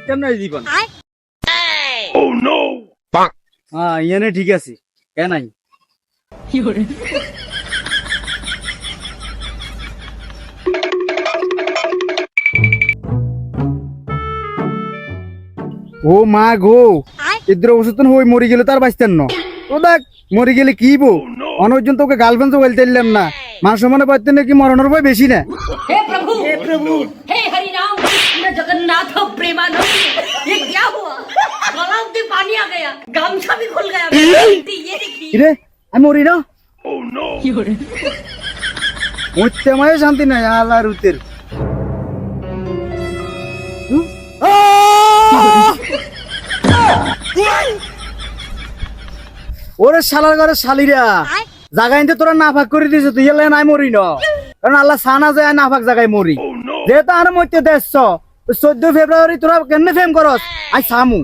Oh, হ্যাঁ, ঠিক আছে। কেন ও মা গো ইদ্র ওষুধ হই মরি গেলে তার বাঁচতেন না। ও দেখ মরি গেলে কি বো oh, অনর্জন তোকে গার্লফ্রেন্ড তো বলতে না। মানুষ মনে পারতেন কি মরণের ভয় বেশি না? হে প্রভু! হে প্রভু হে जगन्नाथ प्रेमानंद ये क्या हुआ गलाव में पानी आ गया गामछा भी खुल गया ये देखिए রে আমি মরি না মরতে মায়ে শান্তি নাই আল্লাহ রুতের ওরে শালার ঘরে শালিরা জাগাই নিতে তোরা নাফাক করে দিয়েছে তুই এলে নাই মরি না কারণ আল্লাহ সানা যায় নাফাক জায়গায় মরি যেহেতু আর মরতে দেশ চোদ্দ ফেব্রুয়ারি তোরা কেন ফেম করস? আই সামু